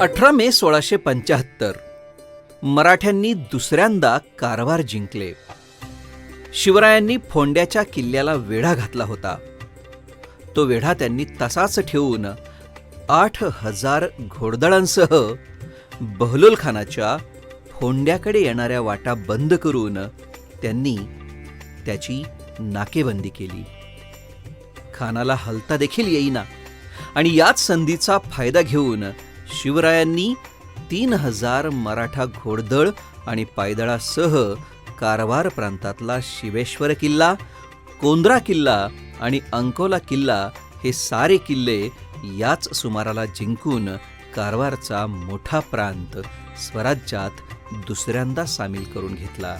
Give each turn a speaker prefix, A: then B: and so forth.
A: अठरा मे सोळाशे पंच्याहत्तर. मराठ्यांनी दुसऱ्यांदा कारवार जिंकले. शिवरायांनी फोंड्याच्या किल्ल्याला वेढा घातला होता. तो वेढा त्यांनी तसाच ठेवून आठ हजार घोडदळांसह बहलोल खानाच्या फोंड्याकडे येणाऱ्या वाटा बंद करून त्यांनी त्याची नाकेबंदी केली. खानाला हलता देखील येईना आणि याच संधीचा फायदा घेऊन शिवरायांनी तीन हजार मराठा घोडदळ आणि पायदळासह कारवार प्रांतातला शिवेश्वर किल्ला कोंद्रा किल्ला आणि अंकोला किल्ला हे सारे किल्ले याच सुमाराला जिंकून कारवारचा मोठा प्रांत स्वराज्यात दुसऱ्यांदा सामील करून घेतला.